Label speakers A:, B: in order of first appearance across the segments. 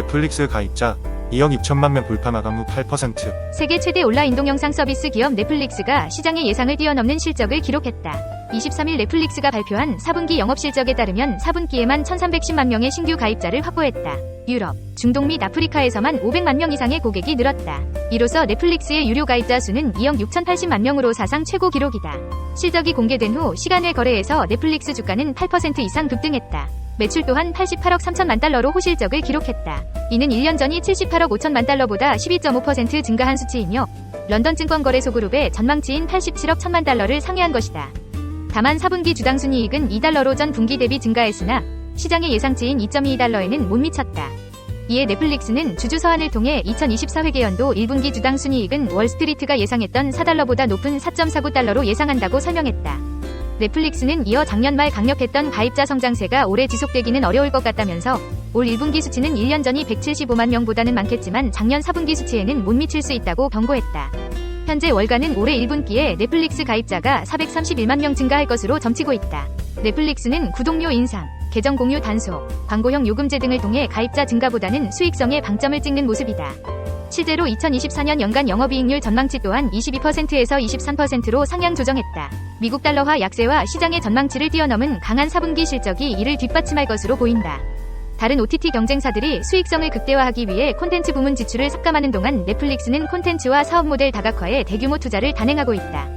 A: 넷플릭스 가입자 2억 2천만 명 돌파 마감 후 8%.
B: 세계 최대 온라인 동영상 서비스 기업 넷플릭스가 시장의 예상을 뛰어넘는 실적을 기록했다. 23일 넷플릭스가 발표한 4분기 영업 실적에 따르면 4분기에만 1,310만 명의 신규 가입자를 확보했다. 유럽, 중동 및 아프리카에서만 500만 명 이상의 고객이 늘었다. 이로써 넷플릭스의 유료 가입자 수는 2억 6,080만 명으로 사상 최고 기록이다. 실적이 공개된 후 시간외 거래에서 넷플릭스 주가는 8% 이상 급등했다. 매출 또한 88억 3천만 달러로 호실적을 기록했다. 이는 1년 전이 78억 5천만 달러보다 12.5% 증가한 수치이며 런던 증권거래소 그룹의 전망치인 87억 1천만 달러를 상회한 것이다. 다만 4분기 주당 순이익은 2달러로 전 분기 대비 증가했으나 시장의 예상치인 2.2달러에는 못 미쳤다. 이에 넷플릭스는 주주 서한을 통해 2024회계연도 1분기 주당 순이익은 월스트리트가 예상했던 4달러보다 높은 4.49달러로 예상한다고 설명했다. 넷플릭스는 이어 작년 말 강력했던 가입자 성장세가 오래 지속되기는 어려울 것 같다면서 올 1분기 수치는 1년 전이 175만 명보다는 많겠지만 작년 4분기 수치에는 못 미칠 수 있다고 경고했다. 현재 월가는 올해 1분기에 넷플릭스 가입자가 431만 명 증가할 것으로 점치고 있다. 넷플릭스는 구독료 인상, 계정 공유 단속, 광고형 요금제 등을 통해 가입자 증가보다는 수익성에 방점을 찍는 모습이다. 실제로 2024년 연간 영업이익률 전망치 또한 22%에서 23%로 상향 조정했다. 미국 달러화 약세와 시장의 전망치를 뛰어넘은 강한 4분기 실적이 이를 뒷받침할 것으로 보인다. 다른 OTT 경쟁사들이 수익성을 극대화하기 위해 콘텐츠 부문 지출을 삭감하는 동안 넷플릭스는 콘텐츠와 사업 모델 다각화에 대규모 투자를 단행하고 있다.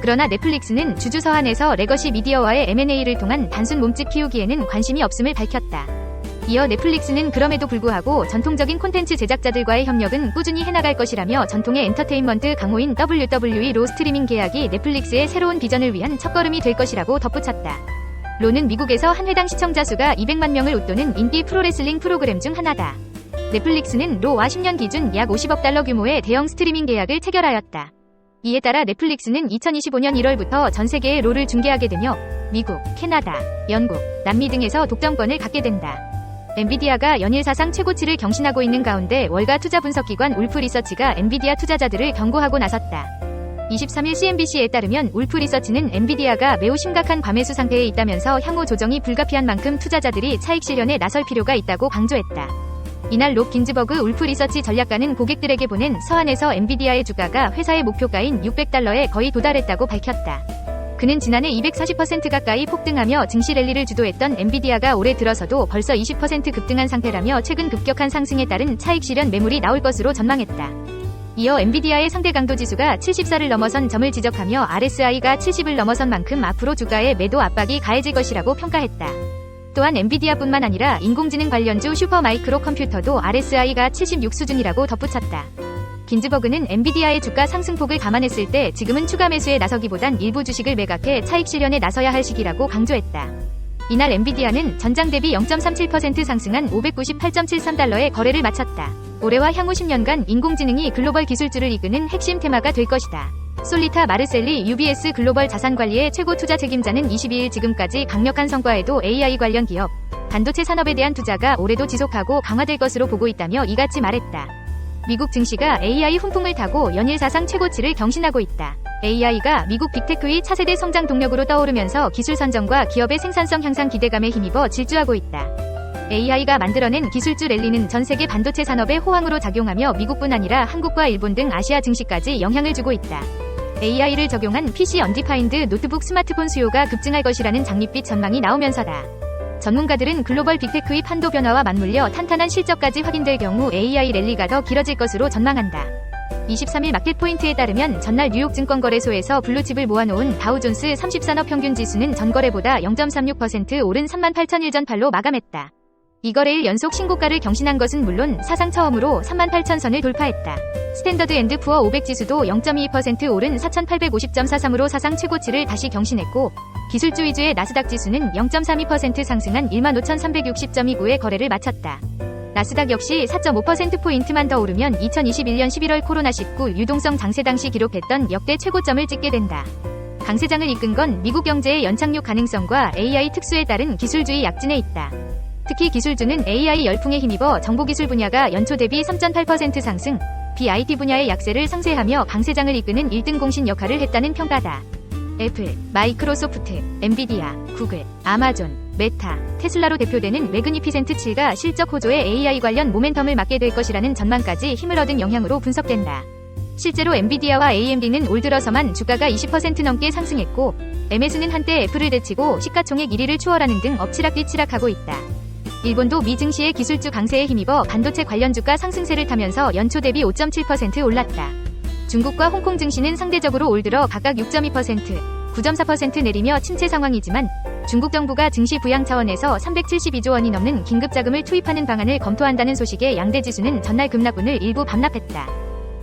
B: 그러나 넷플릭스는 주주 서한에서 레거시 미디어와의 M&A를 통한 단순 몸집 키우기에는 관심이 없음을 밝혔다. 이어 넷플릭스는 그럼에도 불구하고 전통적인 콘텐츠 제작자들과의 협력은 꾸준히 해나갈 것이라며 전통의 엔터테인먼트 강호인 WWE로 스트리밍 계약이 넷플릭스의 새로운 비전을 위한 첫걸음이 될 것이라고 덧붙였다. 로는 미국에서 한 회당 시청자 수가 200만 명을 웃도는 인기 프로레슬링 프로그램 중 하나다. 넷플릭스는 로와 10년 기준 약 50억 달러 규모의 대형 스트리밍 계약을 체결하였다. 이에 따라 넷플릭스는 2025년 1월부터 전 세계의 로를 중계하게 되며 미국, 캐나다, 영국, 남미 등에서 독점권을 갖게 된다. 엔비디아가 연일 사상 최고치를 경신하고 있는 가운데 월가 투자 분석기관 울프 리서치가 엔비디아 투자자들을 경고하고 나섰다. 23일 CNBC에 따르면 울프 리서치는 엔비디아가 매우 심각한 과매수 상태에 있다면서 향후 조정이 불가피한 만큼 투자자들이 차익 실현에 나설 필요가 있다고 강조했다. 이날 롭 긴즈버그 울프 리서치 전략가는 고객들에게 보낸 서한에서 엔비디아의 주가가 회사의 목표가인 600달러에 거의 도달했다고 밝혔다. 그는 지난해 240% 가까이 폭등하며 증시 랠리를 주도했던 엔비디아가 올해 들어서도 벌써 20% 급등한 상태라며 최근 급격한 상승에 따른 차익 실현 매물이 나올 것으로 전망했다. 이어 엔비디아의 상대 강도 지수가 74를 넘어선 점을 지적하며 RSI가 70을 넘어선 만큼 앞으로 주가에 매도 압박이 가해질 것이라고 평가했다. 또한 엔비디아뿐만 아니라 인공지능 관련주 슈퍼마이크로 컴퓨터도 RSI가 76 수준이라고 덧붙였다. 긴즈버그는 엔비디아의 주가 상승폭을 감안했을 때 지금은 추가 매수에 나서기보단 일부 주식을 매각해 차익 실현에 나서야 할 시기라고 강조했다. 이날 엔비디아는 전장 대비 0.37% 상승한 598.73달러의 거래를 마쳤다. 올해와 향후 10년간 인공지능이 글로벌 기술주를 이끄는 핵심 테마가 될 것이다. 솔리타 마르셀리 UBS 글로벌 자산관리의 최고 투자 책임자는 22일 지금까지 강력한 성과에도 AI 관련 기업, 반도체 산업에 대한 투자가 올해도 지속하고 강화될 것으로 보고 있다며 이같이 말했다. 미국 증시가 AI 훈풍을 타고 연일 사상 최고치를 경신하고 있다. AI가 미국 빅테크의 차세대 성장 동력으로 떠오르면서 기술 선정과 기업의 생산성 향상 기대감에 힘입어 질주하고 있다. AI가 만들어낸 기술주 랠리는 전 세계 반도체 산업의 호황으로 작용하며 미국뿐 아니라 한국과 일본 등 아시아 증시까지 영향을 주고 있다. AI를 적용한 PC 언디파인드 노트북 스마트폰 수요가 급증할 것이라는 장밋빛 전망이 나오면서다. 전문가들은 글로벌 빅테크의 판도 변화와 맞물려 탄탄한 실적까지 확인될 경우 AI 랠리가 더 길어질 것으로 전망한다. 23일 마켓 포인트에 따르면 전날 뉴욕 증권거래소에서 블루칩을 모아놓은 다우존스 30산업 평균 지수는 전거래보다 0.36% 오른 38,001전 8로 마감했다. 이 거래일 연속 신고가를 경신한 것은 물론 사상 처음으로 38,000선을 돌파했다. 스탠더드 앤드 푸어 500 지수도 0.22% 오른 4,850.43으로 사상 최고치를 다시 경신했고 기술주 위주의 나스닥 지수는 0.32% 상승한 15,360.29의 거래를 마쳤다. 나스닥 역시 4.5%포인트만 더 오르면 2021년 11월 코로나19 유동성 장세 당시 기록했던 역대 최고점을 찍게 된다. 강세장을 이끈 건 미국 경제의 연착륙 가능성과 AI 특수에 따른 기술주의 약진에 있다. 특히 기술주는 AI 열풍에 힘입어 정보기술 분야가 연초 대비 3.8% 상승, BIT 분야의 약세를 상쇄하며 강세장을 이끄는 1등 공신 역할을 했다는 평가다. 애플, 마이크로소프트, 엔비디아, 구글, 아마존, 메타, 테슬라로 대표되는 매그니피센트 7가 실적 호조에 AI 관련 모멘텀을 맞게 될 것이라는 전망까지 힘을 얻은 영향으로 분석된다. 실제로 엔비디아와 AMD는 올 들어서만 주가가 20% 넘게 상승했고, MS는 한때 애플을 제치고 시가총액 1위를 추월하는 등 엎치락뒤치락하고 있다. 일본도 미 증시의 기술주 강세에 힘입어 반도체 관련 주가 상승세를 타면서 연초 대비 5.7% 올랐다. 중국과 홍콩 증시는 상대적으로 올 들어 각각 6.2%, 9.4% 내리며 침체 상황이지만 중국 정부가 증시 부양 차원에서 372조 원이 넘는 긴급 자금을 투입하는 방안을 검토한다는 소식에 양대 지수는 전날 급락분을 일부 반납했다.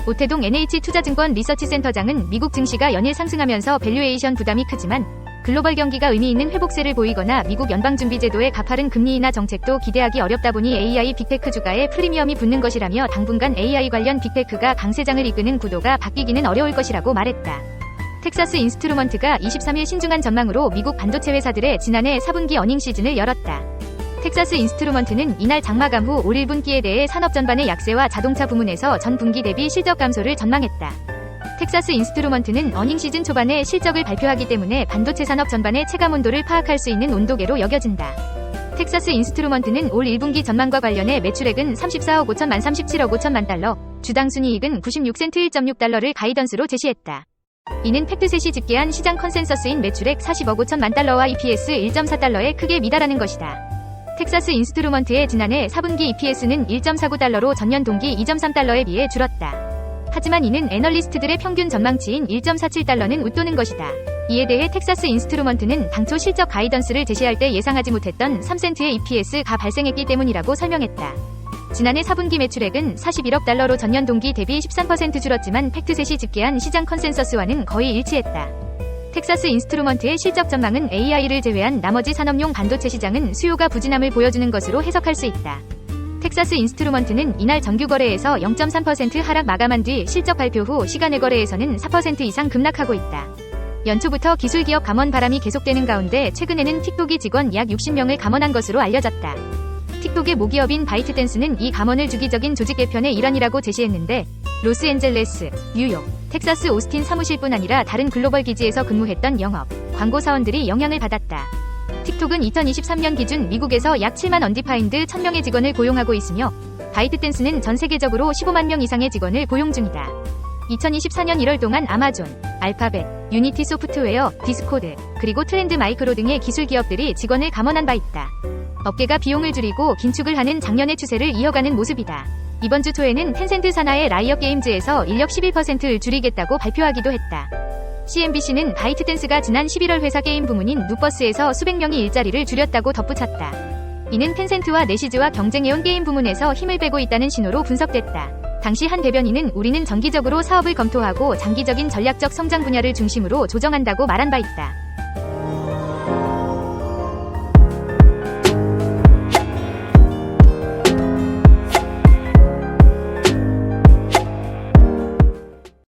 B: 오태동 NH투자증권 리서치센터장은 미국 증시가 연일 상승하면서 밸류에이션 부담이 크지만 글로벌 경기가 의미 있는 회복세를 보이거나 미국 연방준비제도의 가파른 금리 인하 정책도 기대하기 어렵다 보니 AI 빅테크 주가에 프리미엄이 붙는 것이라며 당분간 AI 관련 빅테크가 강세장을 이끄는 구도가 바뀌기는 어려울 것이라고 말했다. 텍사스 인스트루먼트가 23일 신중한 전망으로 미국 반도체 회사들의 지난해 4분기 어닝 시즌을 열었다. 텍사스 인스트루먼트는 이날 장마감 후 올 1분기에 대해 산업 전반의 약세와 자동차 부문에서 전 분기 대비 실적 감소를 전망했다. 텍사스 인스트루먼트는 어닝 시즌 초반에 실적을 발표하기 때문에 반도체 산업 전반의 체감 온도를 파악할 수 있는 온도계로 여겨진다. 텍사스 인스트루먼트는 올 1분기 전망과 관련해 매출액은 34억 5천만 37억 5천만 달러, 주당 순이익은 96센트 1.6달러를 가이던스로 제시했다. 이는 팩트셋이 집계한 시장 컨센서스인 매출액 40억 5천만 달러와 EPS 1.4달러에 크게 미달하는 것이다. 텍사스 인스트루먼트의 지난해 4분기 EPS는 1.49달러로 전년 동기 2.3달러에 비해 줄었다. 하지만 이는 애널리스트들의 평균 전망치인 1.47달러는 웃도는 것이다. 이에 대해 텍사스 인스트루먼트는 당초 실적 가이던스를 제시할 때 예상하지 못했던 3센트의 EPS가 발생했기 때문이라고 설명했다. 지난해 4분기 매출액은 41억 달러로 전년 동기 대비 13% 줄었지만 팩트셋이 집계한 시장 컨센서스와는 거의 일치했다. 텍사스 인스트루먼트의 실적 전망은 AI를 제외한 나머지 산업용 반도체 시장은 수요가 부진함을 보여주는 것으로 해석할 수 있다. 텍사스 인스트루먼트는 이날 정규 거래에서 0.3% 하락 마감한 뒤 실적 발표 후 시간의 거래에서는 4% 이상 급락하고 있다. 연초부터 기술 기업 감원 바람이 계속되는 가운데 최근에는 틱톡이 직원 약 60명을 감원한 것으로 알려졌다. 틱톡의 모기업인 바이트댄스는 이 감원을 주기적인 조직 개편의 일환이라고 제시했는데 로스앤젤레스, 뉴욕, 텍사스 오스틴 사무실뿐 아니라 다른 글로벌 기지에서 근무했던 영업, 광고 사원들이 영향을 받았다. 틱톡은 2023년 기준 미국에서 약 7만 언디파인드 1000명의 직원을 고용하고 있으며 바이트댄스는 전 세계적으로 15만 명 이상의 직원을 고용 중이다. 2024년 1월 동안 아마존, 알파벳, 유니티 소프트웨어, 디스코드, 그리고 트렌드 마이크로 등의 기술 기업들이 직원을 감원한 바 있다. 업계가 비용을 줄이고 긴축을 하는 작년의 추세를 이어가는 모습이다. 이번 주 초에는 텐센트 산하의 라이엇 게임즈에서 인력 11%를 줄이겠다고 발표하기도 했다. CNBC는 바이트댄스가 지난 11월 회사 게임 부문인 누버스에서 수백 명이 일자리를 줄였다고 덧붙였다. 이는 텐센트와 내시즈와 경쟁해온 게임 부문에서 힘을 빼고 있다는 신호로 분석됐다. 당시 한 대변인은 우리는 정기적으로 사업을 검토하고 장기적인 전략적 성장 분야를 중심으로 조정한다고 말한 바 있다.